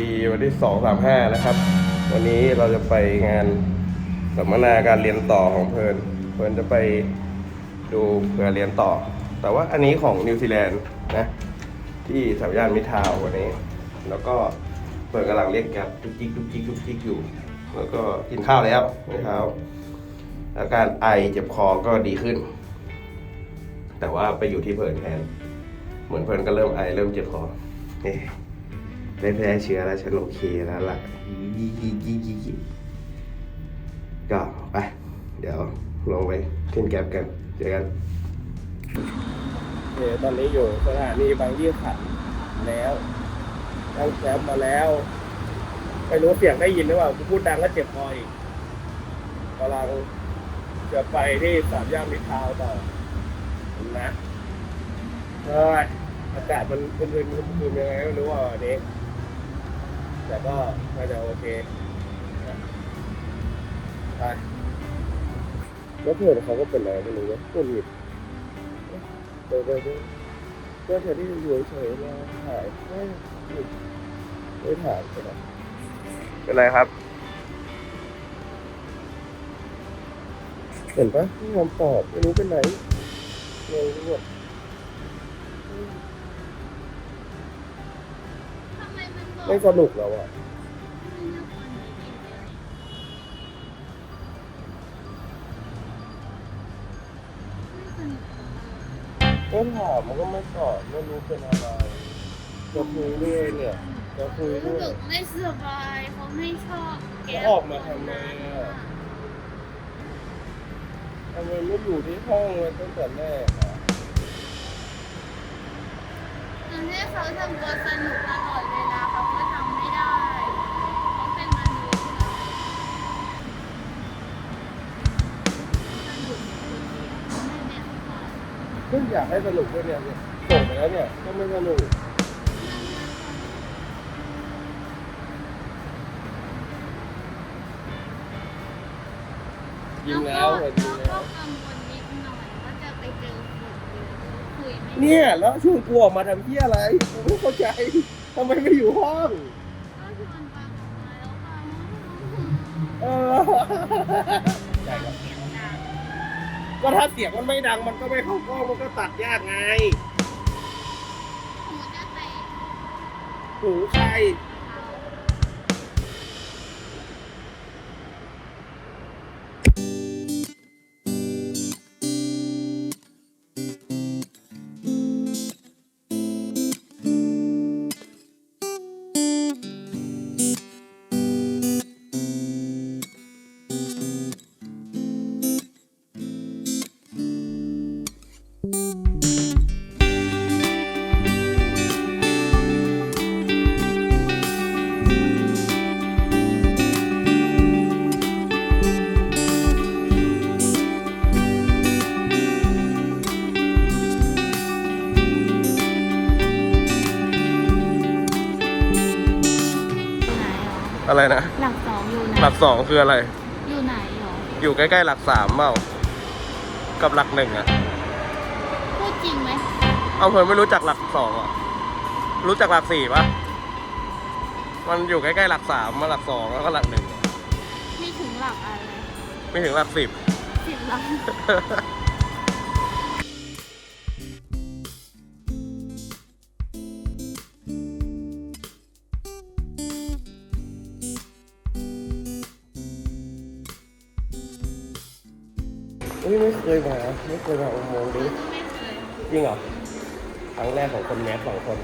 วัสดีวันที่สองสามห้านะครับ วันนี้เราจะไปงานสัมมนาการเรียนต่อของเพลินเพลินจะไปดูเผื่อเรียนต่อ แต่ว่าอันนี้ของนิวซีแลนด์นะที่สามย่านมิทาววันนี้ แล้วก็เปิดกำลังเรียกแก๊บจุกจิกจุกจิกจุกจิกอยู่ แล้วก็กินข้าวแล้วเมื่อเช้าอาการไอเจ็บคอก็ดีขึ้น แต่ว่าไปอยู่ที่เพลินแทน เหมือนเพลินก็เริ่มไอเริ่มเจ็บคอ ได้แพ้เชื้อแล้วฉันโอเคแล้วล่ะยี่ยี่ยี่ยี่ยี่ก็ไป เดี๋ยวลงไปขึ้นแก๊บกัน เจอกันเตอนนี้อยู่สถานีบางยี่ขันแล้วตั้งแก๊บมาแล้ว ไม่รู้เสียงได้ยินหรือเปล่ากูพูดดังก็เจ็บคออีกกำลังจะไปที่สามย่านมิตรทาวน์ต่อนะเฮ้ยอากาศมันคืนคืนคืนยังไงไม่รู้อะวันนี้ แต่ก็น่าจะโอเคไปแล้วเพื่อนเขาก็เป็นอะไรไม่รู้ว่าพูดผิดเออเออเพื่อนเธอที่อยู่เฉยๆมาถ่ายไม่ไม่ถามกันนะเป็นไรครับ เห็นปะไม่ยอมตอบไม่รู้เป็นไหนงงไปห ไมมันบอกไม่สนุกแล้วอะไม่น่าควรมีกินเลยไม่สนุกก็ถามมันก็ไม่ตอบไม่รู้เป็นอะไรจะคุยด้วยเนี่ยจะคุยเขาด้วยบอกไม่สบายเขาไม่ชอบแก้แล้วออกมาทำไมอะ ทำไมไม่อยู่ที่ห้องเลยตั้งแต่แรกอะตอนที่เขาทำตัวสนุกตลอดเวลา ก็อยากให้สนุกด้วยเนี่ยส่งไปแล้วเนี่ยก็ไม่สนุกยิ้มแล้วแล้เห็วนยิ้มก็แล้ว กังวลนิดหน่อยว่าจะไปเจอคนเยอะคุยไม่เนี่ย แล้วชวนกูออกมาทำที่อะไรกูไม่เข้าใจทำไมไม่อยู่ห้อง ก็ชวนฟังออกมาแล้วฟัง เออเสียงดัง ก็ถ้าเสียงมันไม่ดังมันก็ไม่เข้ากล้องมันก็ตัดยากไง หูใคร อะไรนะ หลักสองอยู่ไหนหลักสองคืออะไร อยู่ไหนหรอ อยู่ใกล้ๆหลักสามเปล่ากับหลักหนึ่งอะพูดจริงไหมเอาเพิ่นไม่รู้จักหลักสองอะรู้จักหลักสี่ปะมันอยู่ใกล้ๆหลักสามมาหลักสองแล้วก็หลักหนึ่งไม่ถึงหลักอะไร ไม่ถึงหลักสิบ สิบหลัก ไม่เคยมาอุโมงค์นี้ก็ไม่เคยจริงเหรอครั้งแรกของคนแมสสองคน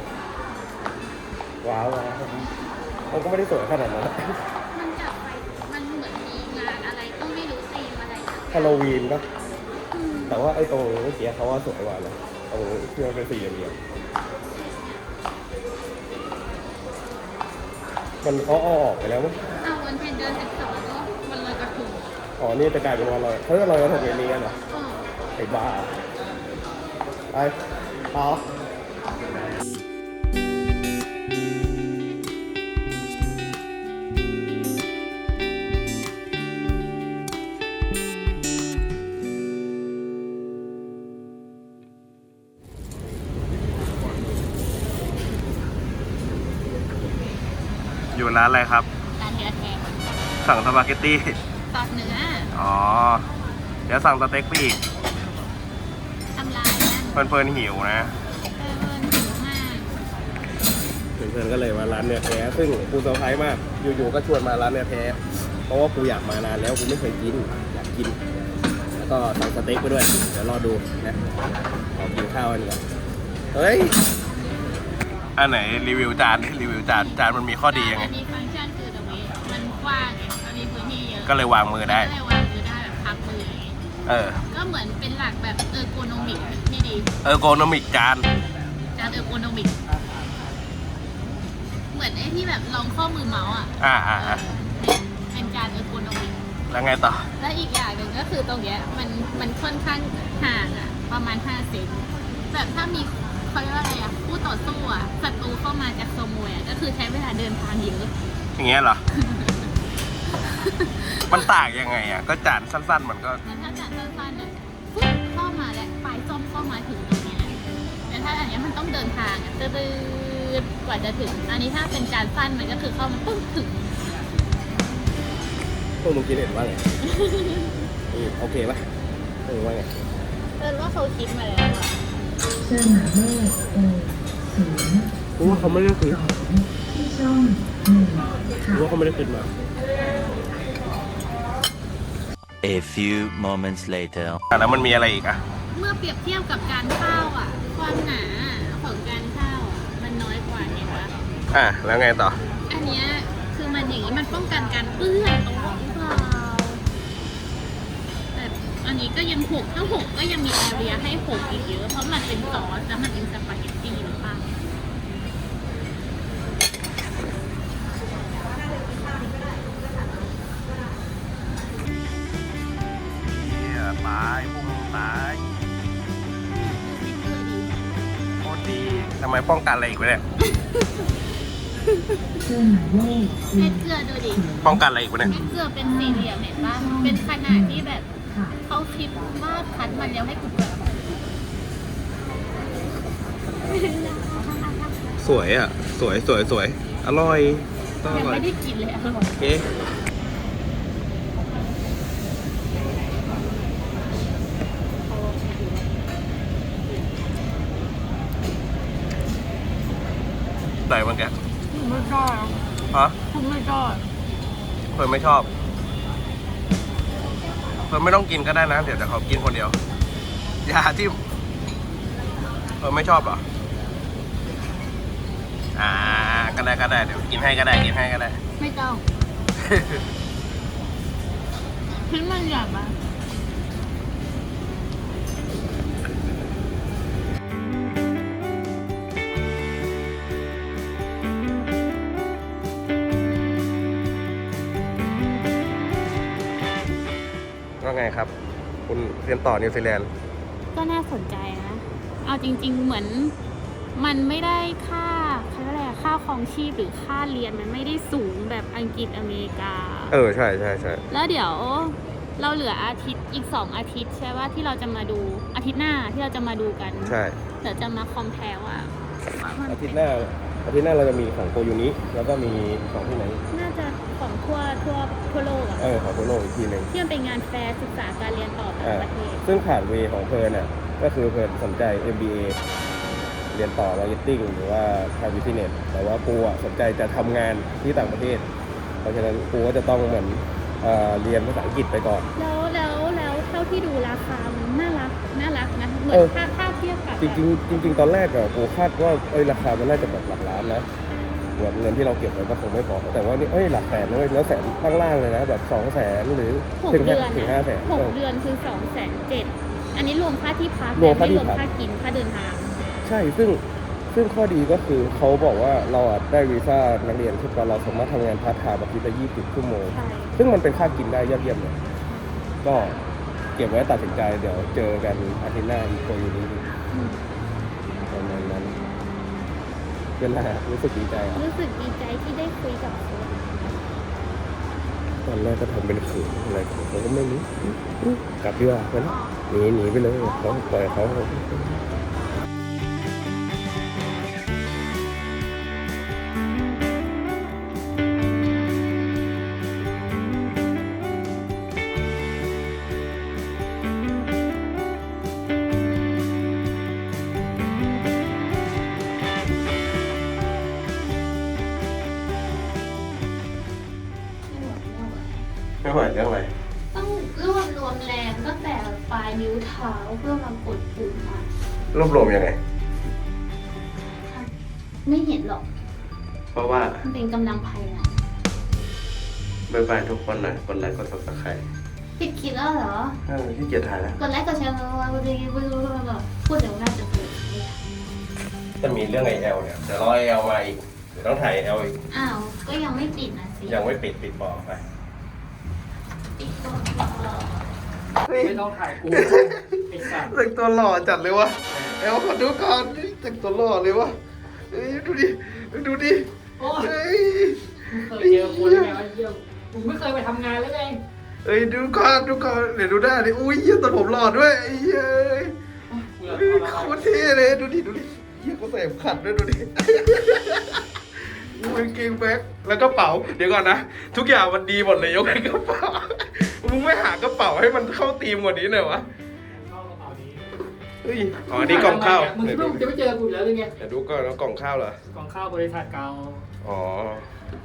ว้าวว้าวมันก็ไม่ได้สวยขนาดนั้นมันจับไปมันเหมือนมีงานอะไรต้องไม่รู้ตีมอะไรสักฮาโลวีนปะอืมแต่ว่าไอ้ตรงเมื่อกี้เขาว่าสวยกว่าเลยตรงที่มันเป็นสี่เหลี่ยมๆมันเขาเอาออกไปแล้วมั้งอ้าววันเพ็ญเดือนสิบสองก็วันลอยกระทงอ๋อ นี่จะกลายเป็นวันลอยเขาจะลอยกระทงในนี้กันเหรออ๋อ ไอ้บ้าไปต่ออยู่ร้านอะไรครับ ร้านเนื้อแท้สั่งสปาเกตตี้ซอสเนื้อ อ๋อ เดี๋ยวสั่งสเต็กไปอีกทำลายนะ เพื่อนๆหิวนะเออหิวมากเพื่อนๆก็เลยมาร้านเนื้อแท้ซึ่งกูเซอร์ไพรส์มาก อยู่ๆก็ชวนมาร้านเนื้อแท้ เพราะว่ากูอยากมานานแล้วกูไม่เคยกินอยากกิน แล้วก็สั่งสเต็กไปด้วย เดี๋ยวรอดูนะขอกินข้าวอันนี้ก่อนเฮ้ย อันไหนรีวิวจานรีวิวจานจานมันมีข้อดียังไงอันนี้ฟังก์ชันคือตรงนี้ มันกว้างไงมันมีพื้นที่เยอะ ก็เลยวางมือได้ ก็เลยวาง เออ ก็เหมือนเป็นหลักแบบเออร์โกนมิกที่ดีเออร์โกนมิกจาน จานเออร์โกนมิก เหมือนไอ้ที่แบบรองข้อมือเมาส์อะอ่าอ่าเออ่าอเป็นจานเออร์โกนมิก แล้วไงต่อ และอีกอย่างหนึ่งก็คือตรงเนี้ยมันมันค่อนข้างห่างอะประมาณ5เซนแบบถ้ามีเขาเรียกว่าอะไรอะคู่ต่อสู้อะศัตรูเข้ามาจะขโมยอะก็คือใช้เวลาเดินทางเยอะ อย่างเงี้ยเหรอ มันต่างยังไงอะ ก็จานสั้นๆ มันก็ แต่ถ้าจัดสั้นๆเนี่ยปุ๊บเข้ามาแล้วปลายส้มเข้ามาถึงตรงเนี้ยแต่ถ้าอันเนี้ยมันต้องเดินทางอะตืดๆกว่าจะถึง อันนี้ถ้าเป็นจานสั้นมันก็คือเข้ามาปุ๊บถึงพวกมึงคิดเห็นว่าไงอืมโอเคปะพวกมึงว่าไงเอินว่าเขาคิดมาแล้วอะเสื้อหมายเลขเอศูนย์กูว่าเขาไม่ได้ซื้อที่ช่องหนึ่งกูค่ะ ว่าเขาไม่ได้ขึ้นมา A few moments later. อะแล้วมันมีอะไรอีกอะ เมื่อเปรียบเทียบกับจานข้าวอะ ความหนาของจานข้าวอะมันน้อยกว่าเห็นปะอะแล้วไงต่อ อันเนี้ยคือมันอย่างนี้มันป้องกันการเปื้อนโต๊ะหรือเปล่าแต่อันนี้ก็ยังหกถ้าหกก็ยังมีแอเรียให้หกอีกเยอะ เพราะมันเป็นซอสแล้วมันเป็นสปาเกตตี้หรือเทำไมป้องกันอะไรอีกวะเนี่ยเสื้อหมายเลขเม็สี่ดเกลือดูดิ ป้องกันอะไรอีกวะเนี่ย เม็ดเกลือเป็นสี่เหลี่ยมเห็นปะเป็นขนาดที่แบบค่ะเขาคิดว่าคัดมันแล้วให้กูเปิดสวยอะ สวยสวยสวยอร่อยต้องอยังร่อยไม่ได้กินเลยอร่อย โอเค ไหนบ้างแก ไม่ชอบ ฮะ คุณไม่ ชอบเพื่อนไม่ชอบเพื่อนไม่ต้องกินก็ได้นะเดี๋ยวแต่เขากินคนเดียว อย่าที่เพื่อนไม่ชอบเหรออ่าก็ได้ก็ได้เดี๋ยวกินให้ก็ได้กินให้ก็ได้ ไม่ต้องทิ้งมันหยาบอะ ไงครับ คุณเรียนต่อนิวซีแลนด์ก็น่าสนใจนะ เอาจริง ๆ เหมือนมันไม่ได้ค่าเขาเรียกอะไรอะค่าครองชีพหรือค่าเรียนมันไม่ได้สูงแบบอังกฤษอเมริกา เออใช่ใช่ใช่แล้วเดี๋ยวเราเหลืออาทิตย์อีกสองอาทิตย์ใช่ว่าที่เราจะมาดูอาทิตย์หน้าที่เราจะมาดูกันใช่เดี๋ยวจะมาคอมเพลว่ามันอาทิตย์หน้าอาทิตย์หน้าเราจะมีของโกยูนิแล้วก็มีของที่ไหนน่าจะของ ทั่วทั่วทั่วโลกอะเออของทั่วโลกอีกทีหนึ่ง ที่มันเป็นงานแฟร์ศึกษาการเรียนต่อต่างอ่าประเทศ ซึ่งผ่านเวของเพลินอะก็คือเพลินสนใจ MBA เรียนต่อ Marketing หรือว่าทาง Business แต่ว่ากูอะสนใจจะทำงานที่ต่างประเทศ เพราะฉะนั้นกูก็จะต้องเหมือนเอ่อเรียนภาษาอังกฤษไปก่อน แล้วแล้วแล้วเท่าที่ดูราคามันน่ารักน่ารักนะเหมือเอนอถ้าถ้าเทียบกับจริงๆจริง ๆ ตอนแรกอะกูคาดว่าเอ้ยราคามันน่าจะแบบหลักล้านนะ แบบเงินที่เราเก็บไว้ก็คงไม่พอแต่ว่านี่เอ้ยหลักแสนนะเว้ยแล้วแสนข้างล่างเลยนะแบบสองแสนหรือหกถึงเดือนถึงห้าแสนหกเดือนคือสองแสนเจ็ดอันนี้รวมค่าที่พักรวมแต่ค่าที่ไม่รวมพักค่ากินค่าเดินทาง ใช่ซึ่งซึ่งข้อดีก็คือเขาบอกว่าเราอะได้วีซ่านักเรียนใช่ปะเราสามารถทำงานพาร์ทไทม์อาทิตย์ละยี่สิบชั่วโมงใช่ซึ่งมันเป็นค่ากินได้ยอดเยี่ยมเลยก็เก็บไว้ตัดสินใจเดี๋ยวเจอกันอาทิตย์หน้าอีกตัวอยู่นี้อืมประมาณนั้น เป็นไรอะรู้สึกดีใจอะรู้สึกดีใจที่ได้คุยกับคนตอนแรกก็ทำเป็นเขืนอะไรของเขาก็ไม่รู้กลับดีกว่าไปแล้วหนีหนีไปเลยเขาปล่อยเขา หมายเรื่องอะไรต้องรวบรวมแรงตั้งแต่ปลายนิ้วเท้าเพื่อมากดปุ่มอะรวบรวมยังไง ไม่เห็นหรอก เพราะว่ามันเป็นกำลังภายในบายบายทุกคนหน่อยกดไลค์กดซับสไครต์ปิดคลิปแล้วเหรอเออที่เกียรถ่ายแล้วกดไลค์กดแชร์มาว่าพูดพูดเดี๋ยวน่าจะเปิดไม่ทันจะมีเรื่องไอเอลเนี่ยเดี๋ยวรอไอเอลมาอีกเดี๋ยวต้องถ่ายเอลอีกอ้าวก็ยังไม่ปิดนะสิยังไม่ปิดปิดบอกไป ปิดก่อนปิดก่อนไม่ต้องถ่ายกูไอ้สัตว์แต่งตัวหล่อจัดเลยวะเอลขอดูก่อนแต่งตัวหล่อเลยวะเอ้ยดูดิดูดิโอ้ยเอ้ยเคยเจอคนไงวะเยี่ยมมึงไม่เคยไปทำงานแล้วไงเอ้ยดูก่อนดูก่อนเดี๋ยวดูหน้าดิอุ้ยเหี้ยแต่ผมหล่อด้วยไอ้เหี้ยเอ้ยกูอยากเฮ้ยทำโคอะไรตรเท่เลยดูดิดูดิเหี้ยเขาใส่เข็มขัดด้วยดูดิ มึงเกงแบ็คแล้วกระเป๋า เดี๋ยวก่อนนะ ทุกอย่างมันดีหมดเลยยกเว้นกระเป๋ามึงไม่หากระเป๋าให้มันเข้าธีมกว่านี้หน่อยวะเข้ากระเป๋านี้เฮ้ยอ๋อนี่กล่องข้าวมึงคิดว่ามึงจะไม่เจอกูอยู่แล้วหรือไงเดี๋ยวดูก่อนแล้วกล่องข้าวเหรอกล่องข้าวบริษัทเก่าอ๋อ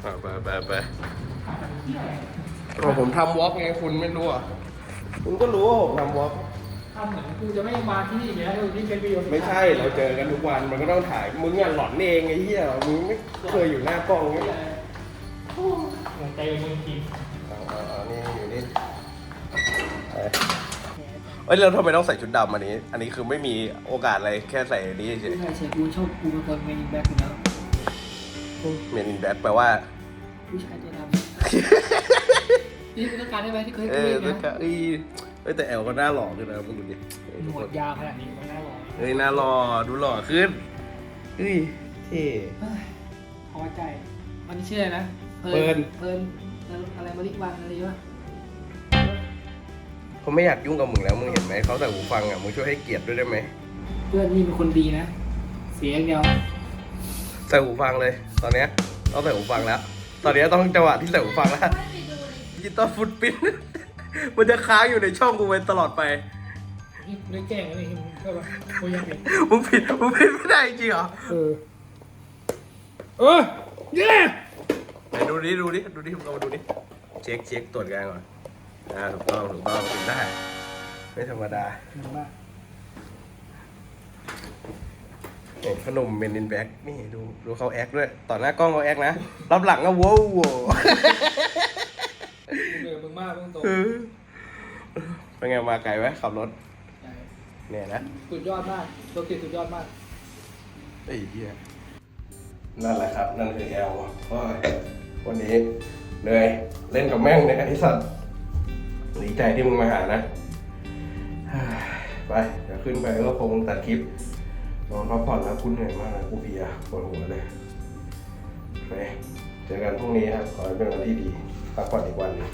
ไปไปไปไปอ๋อผมทำวอล์กไงคุณไม่รู้อะคุณก็รู้ว่าผมทำวอล์ก ทำเหมือนกูจะไม่มาที่นี่เนี่ยนี่เป็นประโยชน์ไม่ใช่เราเจอกันทุกวันมันก็ต้องถ่ายมึงอะหลอนเองไอ้เหี้ยมึงไม่เคยอยู่หน้ากล้องไงหัวใจมึงจริงเอาเอาเอานี่อยู่นี่ไปเอ้ยแล้วทำไมต้องใส่ชุดดำอันนี้ อันนี้คือไม่มีโอกาสอะไรแค่ใส่อันนี้เฉยใช่ใช่กูชอบกูเป็นคนเมนิแบ็คอยู่แล้วเมนินแบ็คแปลว่า ผู้ชายใจดำนี่เป็นต้องการได้ไหมที่เคยเอคุอยแล้วนะก็เอ้ย เอ้ยแต่แอลก็หน้าหล่อขึ้นนะมึงดูดิหนวดยาวขนาดนี้มันน่าหล่อเฮ้ยหน้าหล่อดูหล่อขึ้นเฮ้ยเท่ เฮ้ยพอใจ มันนี่ชื่ออะไรนะเพิร์นเพิร์นอะไรมาริวันอะไรวะเขาไม่อยากยุ่งกับมึงแล้วมึงเห็นไหมเขาแต่หูฟังอะมึงช่วยให้เกียรติด้วยได้ไหมเพื่อนนี่เป็นคนดีนะ เสียอย่างเดียวใส่หูฟังเลย ตอนเนี้ยต้องใส่หูฟังแล้ว ตอนเนี้ยต้องจังหวะที่ใส่หูฟังแล้วดิจิตอลฟุตปิ้น มันจะค้างอยู่ในช่องกูไปตลอดไปนี่ไม่แกล้งเลยก็แบบโอ้ยยังผิดมึงผิดมึงผิดไม่ได้จริงเหรอเออเออเย้ไหนดูดิดูดิดูดิมึงเอามาดูดิเช็คเช็คตรวจงานก่อนอ่าถูกต้องถูกต้องถูกได้ไม่ธรรมดาหนึ่งมากเนี่ยขนมเมนินแบ็กนี่ดูดูเขาแอคด้วย ต่อหน้ากล้องเขาแอคนะ รับหลังก็ว้าวว้าวเหนื่อย มึงมากมึงตรงเออเป็นไงมาไกลไหมขับรถใช่เนี่ยนะสุดยอดมากโลเคสุดยอดมากไอ้เหี้ยนั่นแหละครับ นั่นคือแอลโอ้ยวันนี้เหนื่อยเล่นกับแม่งเนี่ยไอ้สัตว์ดีใจที่มึงมาหานะ ไปเดี๋ยวขึ้นไปก็คงตัดคลิปนอนพักผ่อนแล้วกูเหนื่อยมากนะกูเพลียปวดหัวเลยโอเคเจอกันพรุ่งนี้ครับ ขอให้เป็นวันที่ดีพักผ่อนอีกวันหนึง